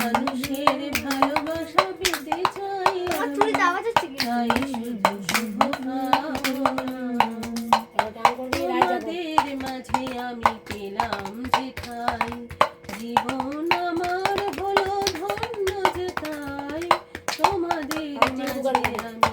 মানুষের ভালোবাসা পেতে চাই তাই শুধু শুভ তোমাদের মাঝে আমি পেলাম যে খাই জীবন আমার হলো ধন্য যে তাই। তোমাদের মাঝে আমি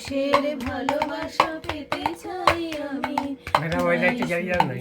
মানুষের ভালোবাসা পেতে চাই আমি। মেরা ওই লাইটে যাই যাও না